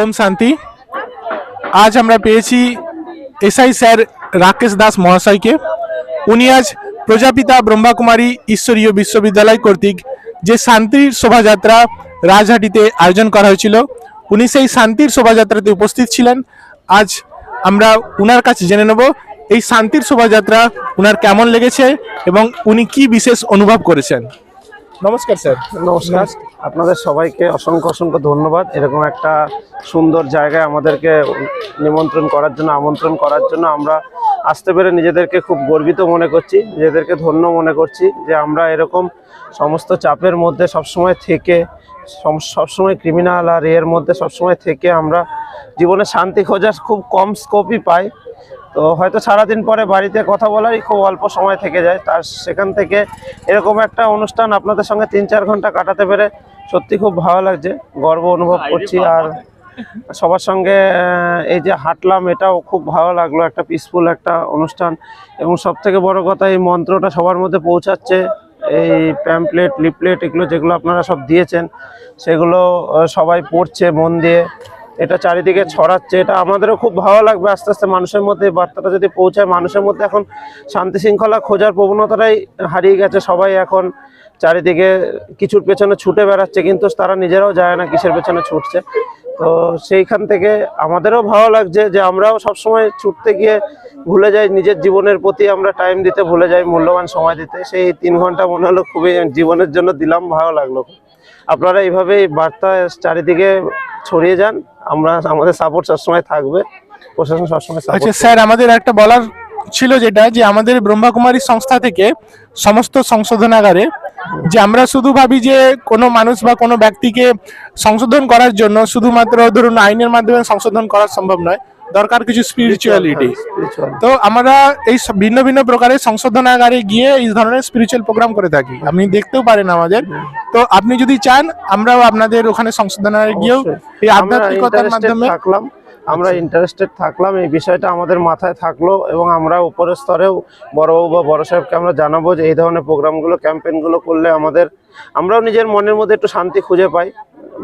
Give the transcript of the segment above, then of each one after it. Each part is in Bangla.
ওম শান্তি। আজ আমরা পেয়েছি এসআই স্যার রাকেশ দাস মহাশয়কে। উনি আজ প্রজাপিতা ব্রহ্মাকুমারী ঈশ্বরীয় বিশ্ববিদ্যালয় কর্তৃক যে শান্তির শোভাযাত্রা রাজহাটিতে আয়োজন করা হয়েছিল, উনি সেই শান্তির শোভাযাত্রাতে উপস্থিত ছিলেন। আজ আমরা উনার কাছে জেনে নেব এই শান্তির শোভাযাত্রা উনার কেমন লেগেছে এবং উনি কি বিশেষ অনুভব করেছেন। নমস্কার স্যার। নমস্কার। আপনাদের সবাইকে অসংখ্য অসংখ্য ধন্যবাদ। এরকম একটা সুন্দর জায়গায় আমাদেরকে নিমন্ত্রণ করার জন্য আমন্ত্রণ করার জন্য আমরা আসতে পেরে নিজেদেরকে খুব গর্বিত মনে করছি নিজেদেরকে ধন্য মনে করছি যে আমরা এরকম সমস্ত চাপের মধ্যে সবসময় থেকে সবসময় ক্রিমিনাল আর এর মধ্যে সবসময় থেকে আমরা জীবনে শান্তি খোঁজার খুব কম স্কোপই পাই। তো হয়তো সারাদিন পরে বাড়িতে কথা বলারই খুব অল্প সময় থেকে যায়। তার সেখান থেকে এরকম একটা অনুষ্ঠান আপনাদের সঙ্গে তিন চার ঘণ্টা কাটাতে পেরে সত্যি খুব ভালো লাগছে। গর্ব অনুভব করছি আর সবার সঙ্গে এই যে হাঁটলাম এটাও খুব ভালো লাগল। একটা পিসফুল একটা অনুষ্ঠান। এবং সব থেকে বড় কথা এই মন্ত্রটা সবার মধ্যে পৌঁছাচ্ছে। এই প্যাম্পলেট লিপলেট এগুলো যেগুলো আপনারা সব দিয়েছেন, সেগুলো সবাই পড়ছে মন দিয়ে। এটা চারিদিকে ছড়াচ্ছে। এটা আমাদেরও খুব ভালো লাগবে আস্তে আস্তে মানুষের মধ্যে বার্তাটা যদি পৌঁছায়। মানুষের মধ্যে এখন শান্তি শৃঙ্খলা খোঁজার প্রবণতাটাই হারিয়ে গেছে। সবাই এখন চারিদিকে কিছুর পেছনে ছুটে বেড়াচ্ছে, কিন্তু তারা নিজেরাও যায় না কিসের পেছনে ছুটছে। তো সেইখান থেকে আমাদেরও ভালো লাগছে যে আমরাও সবসময় ছুটতে গিয়ে ভুলে যাই নিজের জীবনের প্রতি আমরা টাইম দিতে ভুলে যাই মূল্যবান সময় দিতে। সেই তিন ঘণ্টা মনে হলো খুবই জীবনের জন্য দিলাম ভালো লাগল। আপনারা এইভাবেই বার্তা চারিদিকে ছড়িয়ে যান। আমরা আমাদের সাপোর্ট সবসময় থাকবে। প্রশাসন সবসময় আচ্ছা স্যার আমাদের একটা বলার ছিল যেটা যে আমাদের ব্রহ্মাকুমারী সংস্থা থেকে সমস্ত সংশোধনাগারে যে আমরা শুধু ভাবি যে কোনো মানুষ বা কোনো ব্যক্তিকে সংশোধন করার জন্য শুধুমাত্র ধরুন আইনের মাধ্যমে সংশোধন করা সম্ভব নয় দরকার কিছু স্পিরিচুয়ালিটি তো আমরা এই ভিন্ন ভিন্ন প্রকারের সংশোধনাগারে গিয়ে এই ধরনের স্পিরিচুয়াল প্রোগ্রাম করে থাকি। আপনি দেখতেও পারেন আমাদের। তো আপনি যদি চান আমরাও আপনাদের ওখানে সংশোধনাগারে গিয়েও এই আধ্যাত্মিকতার মাধ্যমে থাকলাম। আমরা আচ্ছা। ইন্টারেস্টেড থাকলাম এই বিষয়টা আমাদের মাথায় থাকল এবং আমরা উপরের স্তরেও বড়বাবু বা বড় সাহেবকে আমরা জানাব যে এই ধরনের প্রোগ্রামগুলো ক্যাম্পেইনগুলো করলে আমাদের আমরাও নিজের মনের মধ্যে একটু শান্তি খুঁজে পাই।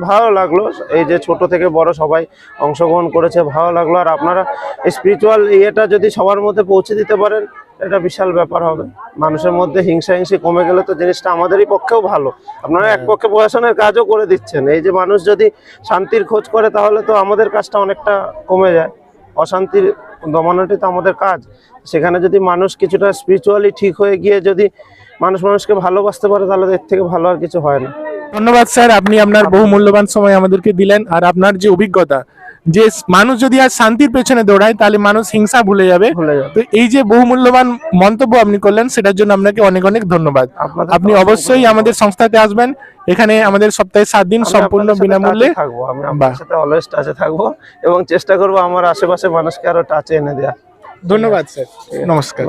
ভালো লাগল। এই যে ছোট থেকে বড় সবাই অংশগ্রহণ করেছে ভালো লাগল। আর আপনারা স্পিরিচুয়াল ইয়েটা যদি সবার মধ্যে পৌঁছে দিতে পারেন এটা বিশাল ব্যাপার হবে। মানুষের মধ্যে হিংসা হিংসি কমে গেলে তো জিনিসটা আমাদেরই পক্ষেও ভালো। আপনারা এক পক্ষে প্রশাসনের কাজও করে দিচ্ছেন। এই যে মানুষ যদি শান্তির খোঁজ করে তাহলে তো আমাদের কাজটা অনেকটা কমে যায়। অশান্তির দমানোটি তো আমাদের কাজ। সেখানে যদি মানুষ কিছুটা স্পিরিচুয়ালি ঠিক হয়ে গিয়ে যদি মানুষ মানুষকে ভালোবাসতে পারে তাহলে এর থেকে ভালো আর কিছু হয় না। ধন্যবাদ স্যার আপনি আপনার বহু মূল্যবান সময় আমাদেরকে দিলেন আর আপনার যে অভিজ্ঞতা যে মানুষ যদি আর শান্তির পেছনে দৌড়ায় তাহলে মানুষ হিংসা ভুলে যাবে। ভুলে যাবে। তো এই যে বহু মূল্যবান মন্তব্য আপনি করলেন সেটার জন্য আপনাকে অনেক অনেক ধন্যবাদ। আপনি অবশ্যই আমাদের সংস্থাতে আসবেন। এখানে আমাদের সপ্তাহে সাত দিন সম্পূর্ণ বিনামূল্যে। থাকব। আমি। আপনার সাথে অলওয়েজ টাচে থাকব এবং চেষ্টা করব আমার আশেপাশে মানুষকে আরও টাচে এনে দেওয়া ধন্যবাদ স্যার। নমস্কার।